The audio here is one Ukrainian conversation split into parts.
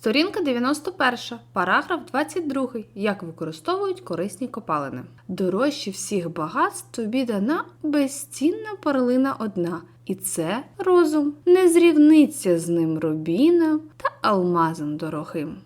Сторінка 91, параграф 22. Як використовують корисні копалини. Дорожче всіх багатств тобі дана безцінна перлина одна. І це розум не зрівниться з ним рубіном та алмазом дорогим.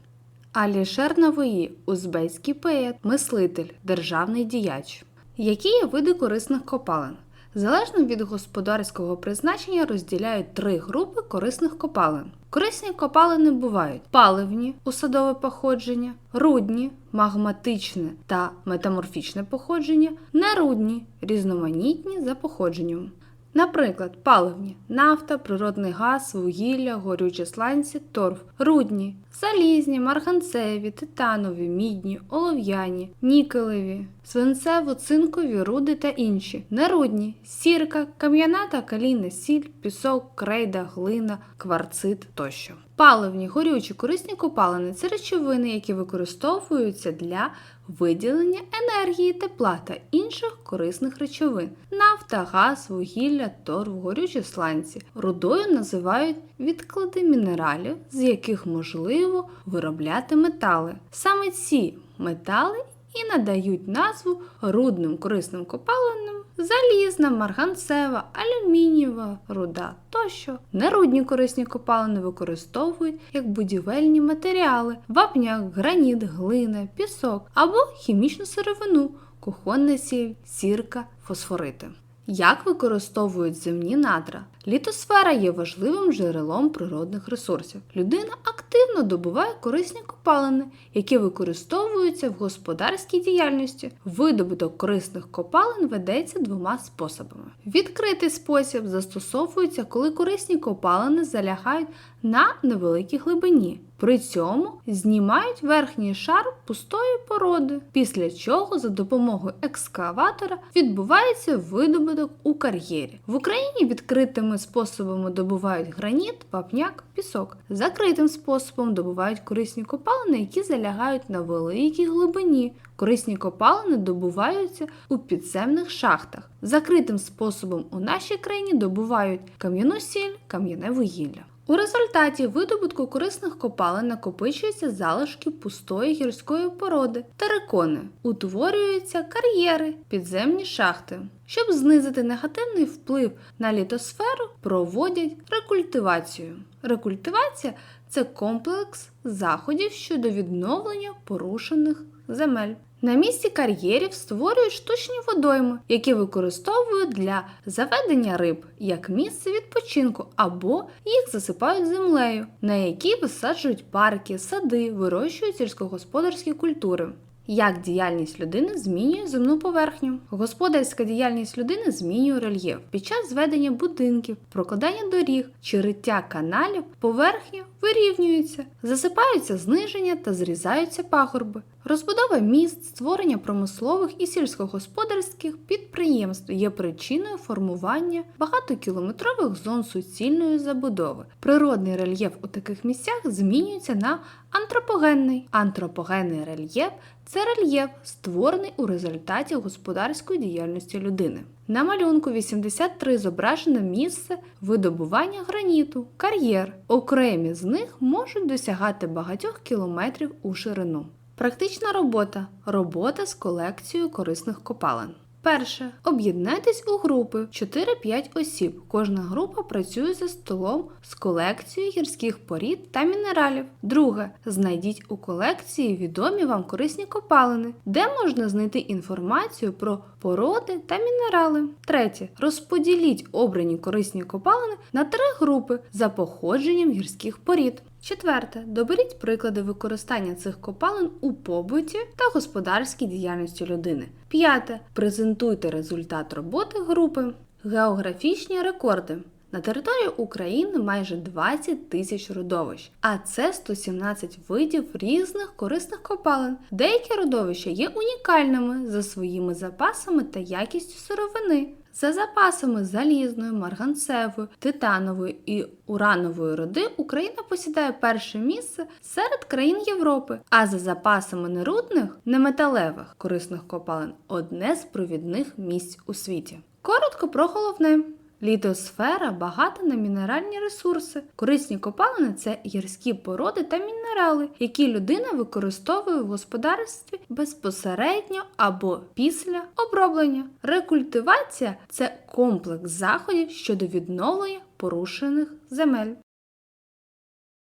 Алішер Навої, узбецький поет, мислитель, державний діяч. Які є види корисних копалин? Залежно від господарського призначення розділяють три групи корисних копалин. Корисні копалини бувають паливні усадове походження, рудні, магматичне та метаморфічне походження, нерудні, різноманітні за походженням. Наприклад, паливні нафта, природний газ, вугілля, горючі сланці, торф, рудні, залізні, марганцеві, титанові, мідні, олов'яні, нікелеві, свинцево-цинкові руди та інші, нерудні, сірка, кам'яна та калійна сіль, пісок, крейда, глина, кварцит тощо. Паливні, горючі, корисні копалини це речовини, які використовуються для виділення енергії, тепла та інших корисних речовин. Нафта, газ, вугілля, торф, горючі сланці. Рудою називають відклади мінералів, з яких можливо виробляти метали. Саме ці метали і надають назву рудним корисним копалинам залізна, марганцева, алюмінієва руда тощо. Нерудні корисні копалини використовують як будівельні матеріали, вапняк, граніт, глина, пісок або хімічну сировину, кухонна сіль, сірка, фосфорити. Як використовують земні надра? Літосфера є важливим джерелом природних ресурсів. Людина активно добуває корисні копалини, які використовуються в господарській діяльності. Видобуток корисних копалин ведеться двома способами. Відкритий спосіб застосовується, коли корисні копалини залягають на невеликій глибині. При цьому знімають верхній шар пустої породи, після чого за допомогою екскаватора відбувається видобуток у кар'єрі. В Україні відкритими способами добувають граніт, вапняк, пісок. Закритим способом добувають корисні копалини, які залягають на великій глибині. Корисні копалини добуваються у підземних шахтах. Закритим способом у нашій країні добувають кам'яну сіль, кам'яне вугілля. У результаті видобутку корисних копалин накопичуються залишки пустої гірської породи терикони, утворюються кар'єри, підземні шахти. Щоб знизити негативний вплив на літосферу, проводять рекультивацію. Рекультивація це комплекс заходів щодо відновлення порушених земель. На місці кар'єрів створюють штучні водойми, які використовують для заведення риб як місце відпочинку, або їх засипають землею, на якій висаджують парки, сади, вирощують сільськогосподарські культури. Як діяльність людини змінює земну поверхню? Господарська діяльність людини змінює рельєф. Під час зведення будинків, прокладання доріг чи риття каналів поверхня вирівнюється, засипаються зниження та зрізаються пагорби. Розбудова міст, створення промислових і сільськогосподарських підприємств є причиною формування багатокілометрових зон суцільної забудови. Природний рельєф у таких місцях змінюється на антропогенний. Антропогенний рельєф це рельєф, створений у результаті господарської діяльності людини. На малюнку 83 зображено місце видобування граніту, кар'єр. Окремі з них можуть досягати багатьох кілометрів у ширину. Практична робота робота з колекцією корисних копалин. Перше. Об'єднайтесь у групи 4-5 осіб. Кожна група працює за столом з колекцією гірських порід та мінералів. Друге. Знайдіть у колекції відомі вам корисні копалини, де можна знайти інформацію про породи та мінерали. Третє. Розподіліть обрані корисні копалини на три групи за походженням гірських порід. Четверте. Доберіть приклади використання цих копалин у побуті та господарській діяльності людини. П'яте. Презентуйте результат роботи групи. Географічні рекорди. На території України майже 20 тисяч родовищ, а це 117 видів різних корисних копалин. Деякі родовища є унікальними за своїми запасами та якістю сировини. За запасами залізної, марганцевої, титанової і уранової роди Україна посідає перше місце серед країн Європи, а за запасами нерудних, неметалевих корисних копалин одне з провідних місць у світі. Коротко про головне. Літосфера багата на мінеральні ресурси. Корисні копалини це гірські породи та мінерали, які людина використовує в господарстві безпосередньо або після оброблення. Рекультивація це комплекс заходів щодо відновлення порушених земель.